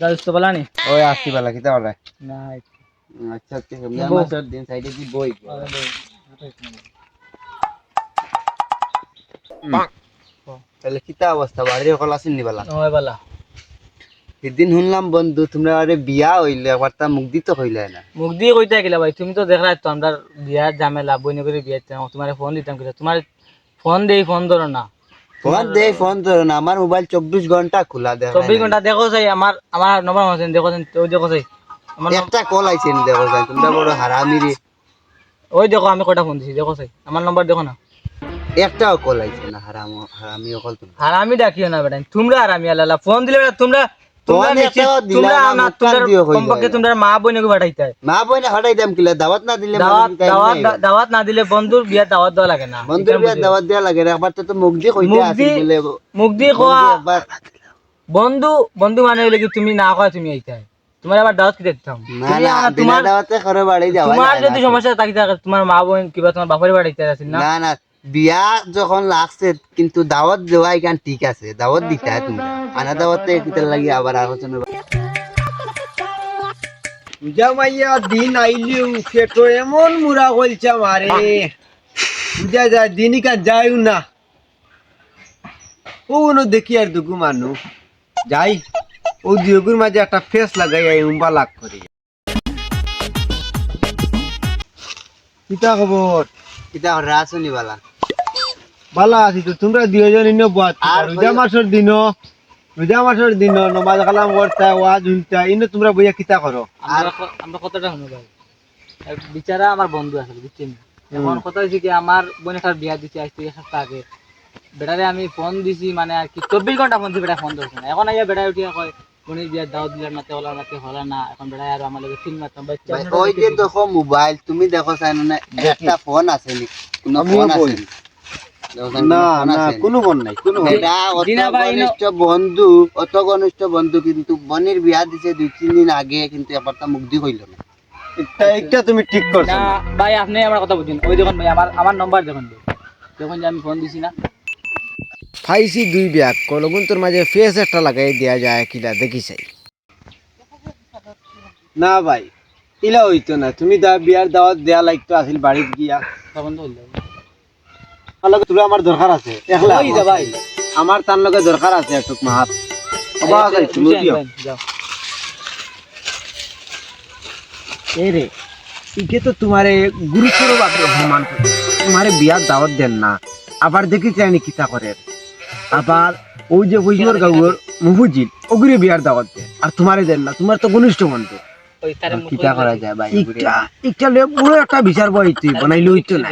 তো বলা নি ওই আসছি বেলা কিতা বলে? না আচ্ছা ঠিক আছে মাসের দিন সাইডে কি বই? তাহলে কিতা অবস্থা? বাড়ির সকল আসেন নি বেলা? ওই বলা। সেদিন শুনলাম বন্ধু তোমরা আরে বিয়া হইলে একবার তা মুখ দিতে হইলে না। মুখ দিয়ে কইতে গেলা ভাই তুমি তো দেখলা তো আমরা বিয়ার ঝামেলা বইনে করে বিয়ে তোমার ফোন দিতাম কিনা তোমার ফোন দেই ফোন ধরো না। ফোন দে ফোন ধরো না আমার মোবাইল চব্বিশ ঘণ্টা খোলা দেয় চব্বিশ ঘণ্টা দেখো চাই আমার আমার নম্বর মাসেন দেখো ওই দেখো চাই আমার একটা কল আইছে দেখো যাই তোমরা বড় হারামি রে। ওই দেখো আমি কটা ফোন দিছি দেখো চাই আমার নম্বর দেখো না। একটাও কল আইছে না হারাম হারামি অকল তুমি হারামি ডাকিও না বেটা তোমরা আর আমি আল্লাহ ফোন দিলে তোমরা মা বোনকে পাঠাইতে। মা বই না দাম কিলা দাওয়াত না দিলে দাওয়াত মানুষ টাইম দাওয়াত নাই। দাওয়াত না দিলে বন্ধুর বিয়া দাওয়াত দেওয়া লাগে না। বন্ধুর বিয়া দাওয়াত দেয়া লাগে রে একবার তো তো মুখ দিয়ে কইতে আসি বলে। মুখ দিয়ে কোয়া বন্ধু বন্ধু মানে হইলে কি তুমি না কয় তুমি হয় তোমার আবার দাওয়াত কি দেখতাম তোমার দাওয়াতে করে বাড়ি যাওয়া তোমার যদি সমস্যা থাকি থাকে তোমার মা বোন কিবা তোমার বাপের বাড়িতে আছে না? না না বিয়া যখন লাগছে কিন্তু দাওয়াত দেওয়া এখান ঠিক আছে দাওয়াত দিতে আনা দাওয়াতে লাগি আবার আলোচনা পূজা মাইয়া দিন আইলিও পেটো এমন মুরা কইছা মারে পূজা যায় দিনিকা যাইও না। ও কোনো দেখি আর দুগু মানু যাই ও দুগুর মাঝে একটা ফেস লাগাই আই উম্বা লাগ করে। কিতা খবর? কিতা রাসুনি বালা ভালো আছি তো তোমরা দুজন ইনো বাত আর রোজা মাসের দিন রোজা মাসের দিন নমাজ কালাম করতা ওয়াজ শুনতা ইনো তোমরা বইয়া কিতা করো আমরা ক- আমরা কতটা শুনো ভাই। এক বিচারা আমার বন্ধু আছে বুঝছেন এখন কথা হয়েছে কি আমার বোন একটা বিয়া দিচ্ছে আজ থেকে এক সপ্তাহ আগে। বেটারে আমি ফোন দিছি মানে আর কি চব্বিশ ঘণ্টা ফোন দিছি বেটা ফোন ধরছে না। এখন আইয়া বেটা উঠিয়া কয় বোনের বিয়ার দাওয়াত দিলাম না হলা না হলা না। এখন বেটা আর আমার লগে বাচ্চা ভাই, ওই যে দেখো মোবাইল তুমি দেখো চাই না একটা ফোন আছে নি? কোনো ফোন আছে। নি? না না কোনো ফোন নাই কোনো ফোন এটা অত দিনা ভাই ন- ঘনিষ্ঠ বন্ধু অত ঘনিষ্ঠ বন্ধু কিন্তু বনির বিয়া দিছে দুই তিন দিন আগে কিন্তু এবার তা মুখ হইল না। এটা তুমি ঠিক করছ। না ভাই আপনি আমার কথা বুঝুন। ওই দেখুন ভাই আমার আমার নম্বর দেখুন দেখুন যে আমি ফোন দিছি না। ফাইসি দুই ব্যাগ কলগুন তোর মাঝে ফেস একটা লাগাই দেয়া যায় কিলা দেখি চাই। না ভাই ইলা হইতো না। তুমি দা বিয়ার দাওয়াত দেয়া লাগতো আসিল বাড়িত গিয়া। তখন তো হইল। আমার লগে তোরা আমার দরকার আছে। একলা ভাই আমার তার লগে দরকার আছে একটু মাহাত। বাবা তুমি দিও ভাই, যাও। এই রে ইকে তো তোমারে গুরুত্বর ভাবে অপমান তোমারে বিয়ার দাওয়াত দেন না। আবার দেখি চাইনি কিতা করে আবার ওই যে বৈষ্ণর গাঁওর মুহুজিল ওগুলি বিয়ার দাওয়াত দেন। আর তোমারে দেন না তোমার তো ঘনিষ্ঠ বন্ধু। কিতা করে যায় ভাই লে বড় একটা বিচার বই তুই বানাইলে হইতো না।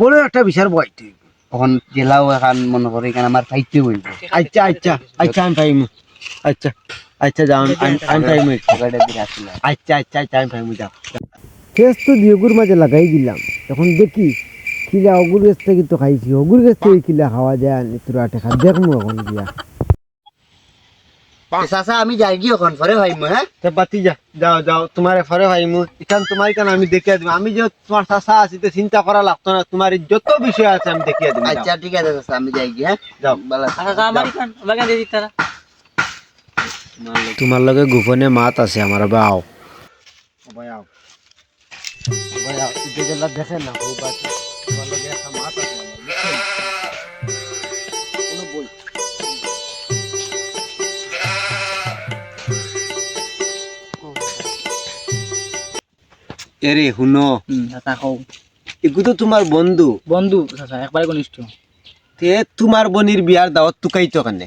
বড় একটা বিচার বই তুই তখন জেলাও এখন মনে করি এখানে আমার খাইতে বলব আচ্ছা আচ্ছা আচ্ছা আমি পাইমু। আচ্ছা আচ্ছা যাও আমি পাইমু আচ্ছা আচ্ছা আচ্ছা আমি পাইমু যাও। ফেস তো দিয়েগুর মাঝে লাগাই দিলাম। তখন দেখি কিলা অগুর গাছ থেকে তো খাইছি। অগুর গাছ থেকে কিলা খাওয়া যায় আর তোরা খাদ্য এখন এখন গিয়া। চাচা আমি যাই ভাইমু হ্যাঁ তে বাতি যা। যাও যাও তোমার ফরে ভাইমু। ইখান তোমার কেন আমি দেখিয়ে দিব আমি যে তোমার চাষা আছি তো চিন্তা করা লাগতো না। তোমার যত বিষয় আছে আমি দেখিয়ে দিব আচ্ছা ঠিক আছে চাচা আমি যাই কি হ্যাঁ যাও। ভালো আচ্ছা আমার এখান বাগান দিয়ে দিতে তোমার লগে গোপনে মাত আছে আমার বাও দেখে না ও বাত এরে শুনো। হুম তা খাও এগু তো তোমার বন্ধু। বন্ধু চাচা একবারে ঘনিষ্ঠ তে তোমার বনির বিয়ার দাওয়াত তুকাইতো কেন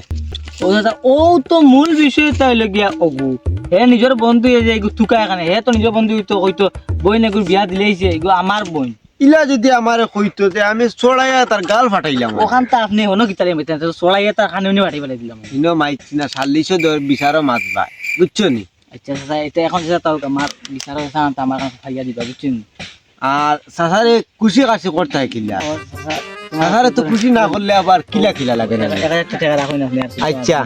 ও চাচা ও তো মূল বিষয় তাই লগিয়া অগু হে নিজের বন্ধু এই যে এগু তুকা এখানে হে তো নিজের বন্ধু তো কইতো বই নেগুর বিয়া দিলেইছে এগু আমার বোন ইলা যদি আমারে কইতো যে আমি ছড়াইয়া তার গাল ফাটাইলাম ওখান তো আপনি হনো কিতারে মেতেন তো চড়াইয়া তার খানে উনি বাড়ি পেলাই দিলাম। ইনো মাইছি না সাল্লিশো বিচারও মাত ভাই বুঝছ নি? আচ্ছা চাচা এটা এখন চাচা তাও আমার বিচার আমার কাছে দিবা বুঝছেন? আর সাসারে খুশি কাছে করতে হয় কিলা? সাসারে তো খুশি না করলে আবার কিলা কিলা লাগে না? আচ্ছা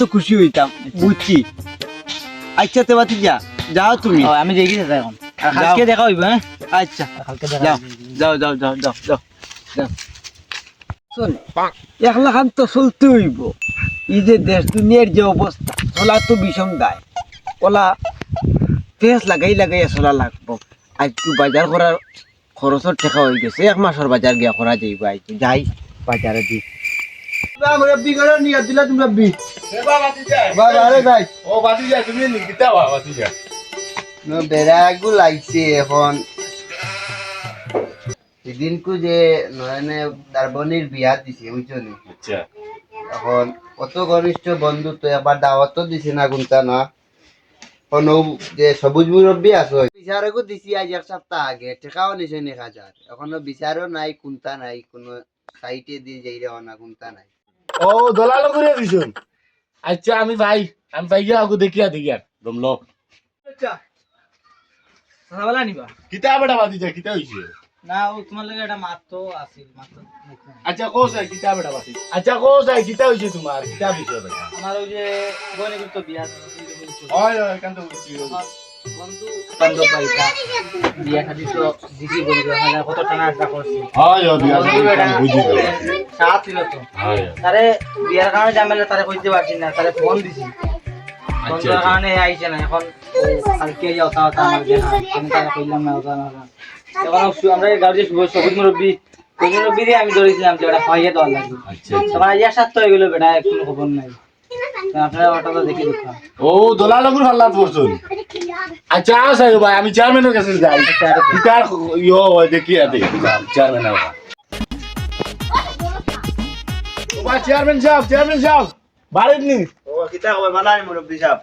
তো খুশি হইতাম বুঝছি। আচ্ছা তে বাতি যা যাও তুমি। আমি চাচা এখন। কালকে দেখা হইব হ্যাঁ? আচ্ছা কালকে দেখা যাও। যাও যাও যাও যাও যাও। যাও। শোন একলা খান তো চলতে হইব। এই যে দেশ দুনিয়ার যে অবস্থা চলা তো বিষম দায়। ওলা পেঁয়াজ লাগাই লাগাই চলা লাগবো। আজকে বাজার করার খরচের ঠেকা হয়ে গেছে এক মাসের বাজার গিয়া করা যাইব আজকে যাই বাজারে দি। এখন। সেদিনকু যে নয়নে তার বিয়া দিছে বুঝছ নি? আচ্ছা। এখন কত ঘনিষ্ঠ বন্ধু তো একবার দাওয়াতও দিছে না কোনটা না? ও যে সবুজ মুরব্বী আছো বিচারকও দিছি আজ এক সপ্তাহ আগে টেকাও নিছে নি হাজার। এখনও বিচারও নাই কোনটা নাই কোনো সাইটে দিয়ে যাই না কোনটা নাই। ও দলাল করে দিছুন? আচ্ছা আমি ভাই আমি ভাই গিয়া আগু দেখিয়া দেখিয়া দমলো আচ্ছা। সাদাবেলা নিবা? কিতা বেটা বাতি যা কিতা হইছে? না ও তোমার লাগে একটা মাত্র আছিল মাত্র। আচ্ছা কো সাই কিতা বেটা বাতি? আচ্ছা কো সাই কিতা হইছে তোমার কিতা বিষয় বেটা? আমার ওই যে বোনের তো বিয়া হয় হয় কান্ত বুঝছি বন্ধু বান্ধব বিয়া খাদি তো দিদি বলি হাজার কত টাকা আশা করছি? হয় হয় বিয়া বন্ধু বেটা বুঝি সাত ছিল তো। তারে বিয়ার কারণে ঝামেলা তারে কইতে পারছি না তারে ফোন দিছি। ফোন আচ্ছা, আচ্ছা। কারণে আইছে না এখন ও কালকে যাও তা তা আমার দেখা আমি তারে কইলাম না ওটা না এখন আমরা গাড়ি সবুজ মুরব্বী সবুজ মুরব্বী দিয়ে আমি ধরেছিলাম যে ওটা খাইয়ে দেওয়ার লাগবে। আচ্ছা তোমার আজ সাত হয়ে গেল বেটা কোনো খবর নাই। ও হাল্লাত করছুন আচ্ছা আও সাই ভাই আমি চেয়ারম্যানের কাছে যাই। কিতা ইয়ো দেখিয়া দে চেয়ারম্যান আও ও ভাই। চেয়ারম্যান সাহেব চেয়ারম্যান সাহেব বাড়িত নি। ও কিতা খবর ভালো মুরব্বী সাহেব?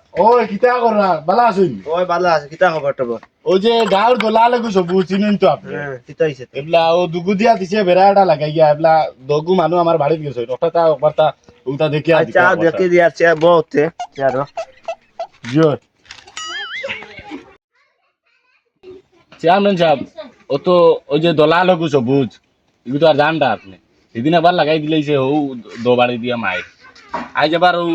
কিতা করা বালা আছেন? ওই ভালো আছে কিতা খবর টবর ওই যে গাঁৱৰ দলালকো সবু চিনেন তো। আপনি এইবিলা ও দুগু দিয়া দিছে বেড়া এটা লাগাই গিয়া এইবিলা দগু মানুহ আমাৰ বাড়িত গেছে। ওটা তা একবার তা ওটা দেখিয়া আচ্ছা দেখি দিয়া চেয়ার বহুতে চেয়ার জিও চেয়ারম্যান সাহেব ও তো ওই যে দলালকো সবুজ এগুলো তো আর জানটা আপনি। সেদিন একবার লাগাই দিলেছে ও দো বাড়ি দিয়া মায়ের আজ এবার ও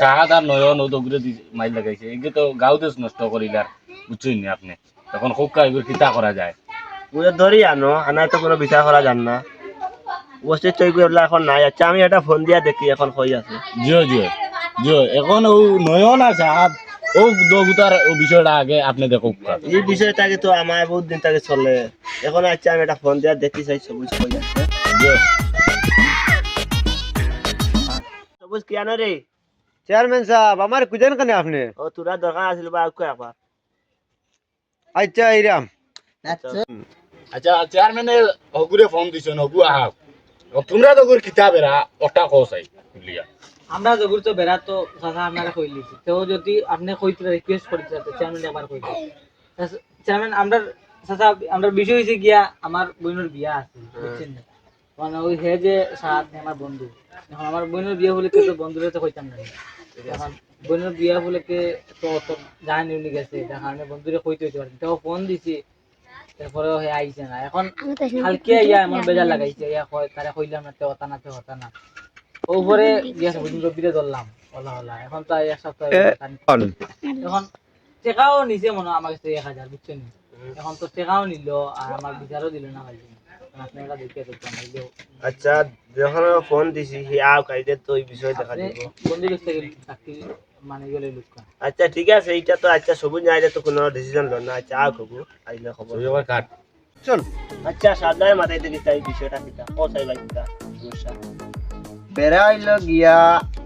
সাহাদ আর নয়ন ও দগুরে মাইল লাগাইছে। এগুলো তো গাঁওতে নষ্ট করিলার বুঝছেন নি আপনি? তখন খুব এগুলো কিতা করা যায়? ওটা ধরি আনো আনার তো কোনো বিচার করা যান না। বসে চই এখন নাই আচ্ছা আমি একটা ফোন দিয়া দেখি এখন হই আছে। জিও জিও জিও এখন ও নয়ন আর ও দগুতার ও বিষয়টা আগে আপনি দেখো এই বিষয়টাকে তো আমার বহুত দিন থেকে চলে। এখন আচ্ছা আমি একটা ফোন দিয়া দেখতে চাই সবুজ আছে। জিও সবুজ কি আনো রে চেয়ারম্যান সাহেব আমার কুজন কেন আপনি? ও তোরা দরকার আছিল বা একবার আচ্ছা ইরাম আচ্ছা। চেয়ারম্যানের হগুরে ফোন দিছেন হগু তোমরা ওটা কোসাই লিয়া আমরা জগুর তো বেড়া তো আপনারা কই লিছি। তো যদি আপনি কইতে রিকোয়েস্ট করতে চাতে চেয়ারম্যান একবার কই চেয়ারম্যান আমরা সাথে আমরা বিষয় হইছে গিয়া আমার বোনের বিয়া আছে বুঝছেন না? মানে ওই হে যে সাত আমার বন্ধু। এখন আমার বোনের বিয়া বলে তো বন্ধুরে তো কইতাম না বোনের বিয়া বলে কে তো তো জানি উনি গেছে তার কারণে বন্ধুরে কইতে হইতে পারছি তো ফোন দিছি তারপরে হে আইছে না। এখন কালকে ইয়া এমন বেজার লাগাইছে ইয়া কয় তারে কইলাম না তে হতা না তে হতা না। উপরে গিয়েছে বুঝুন রবিরে ধরলাম ওলা ওলা। এখন তো এক সপ্তাহ এখন টেকাও নিছে মনে হয় আমার কাছে এক হাজার বুঝছেন? এখন তো টেকাও নিল আর আমার বিচারও দিল না ভাই। আচ্ছা যখন ফোন দিছি হি আও কাইদে তো এই বিষয় দেখা দিব। মানে গেলে লুকা আচ্ছা ঠিক আছে এইটা তো আচ্ছা সবুজ না আইলে তো কোনো ডিসিশন লো না। আচ্ছা আও কবু আইলে খবর। আবার কাট। আচ্ছা সাদায় মাথায় দেখি তাই বিষয়টা কিটা ও চাই ভাই কিটা সমস্যা। বেড়াইল গিয়া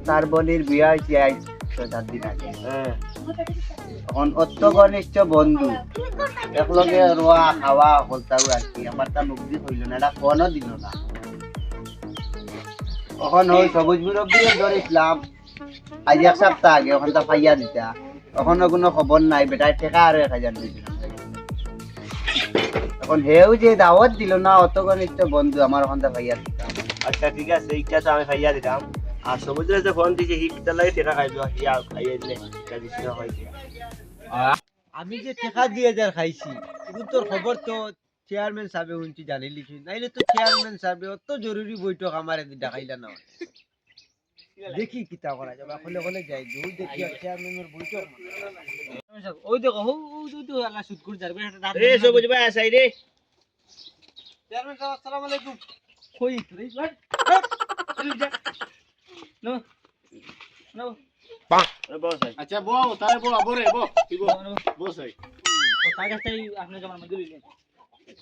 তার বোনের বিয়া আজ ছয় সাত দিন আগে। হ্যাঁ। এখন অত ঘনিষ্ঠ বন্ধু। একলগে রোয়া খাওয়া হলতাও আর কি আমার তা মুক্তি হইল না, এটা ফোনও দিল না। এখন ওই সবুজ মুরব্বী ধরেছিলাম আজ এক সপ্তাহ আগে ওখান তা ফাইয়া দিতা। এখনও কোনো খবর নাই বেটার টেকা আরও এক হাজার এখন হেও যে দাওয়াত দিল না অত ঘনিষ্ঠ বন্ধু আমার ওখান তা ফাইয়া দিতা। আচ্ছা ঠিক আছে এইটা তো আমি খাইয়া দিতাম। আর সবুজের যে ফোন দিছে হি কিটা লাগে টাকা খাইব হি আও খাইয়ে দিলে এটা হয় আমি যে টেকা দিয়ে যার খাইছি এগুলো তোর খবর তো চেয়ারম্যান সাহেব শুনছি জানি লিখি নাইলে তো চেয়ারম্যান সাহেব অত জরুরি বৈঠক আমার এদিন দেখাইলা না দেখি কিতা করা যাবে হলে হলে যাই ওই দেখি চেয়ারম্যানের বৈঠক ওই দেখো ও ওই তো আল্লাহ সুদ করে যাবে এ সবুজ ভাই আসাই রে চেয়ারম্যান সাহেব আসসালামু আলাইকুম কই রে ভাই নো নো আচ্ছা বউ তারে বউ আবরে বউ কি বউ? বস এই তো তার কাছ থেকে আপনি জমার মধ্যে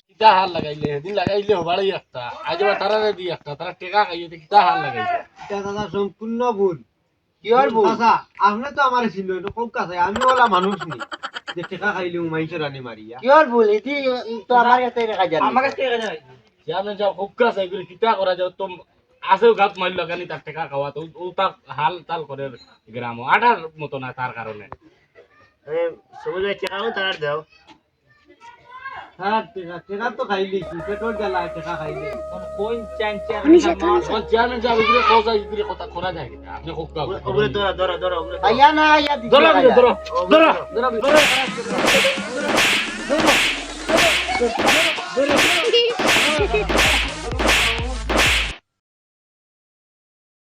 কিতা হাল লাগাইলে? সেদিন লাগাইলে হবারই একটা। আজ আবার তারা দি একটা তারা টেকা খাইয়ে কিতা হাল লাগাইছে? এটা দাদা সম্পূর্ণ ভুল। কি আর বউ চাচা আপনি তো আমার ছিল এটা কোন কাছে আমি ওলা মানুষ নি। যে টেকা খাইলে উমাইছে রানি মারিয়া। কি আর বউ এটি তো আমার কাছে রেখা যায় আমার কাছ থেকে কাজে নাই চেয়ারম্যান খুব কাজ কিতা করা যায়? তো আছেও গাত মারল কেন তার টেকা খাওয়া তো ও তার হাল তাল করে গ্রাম আটার মতো না তার কারণে হ্যাঁ টেকা ধরো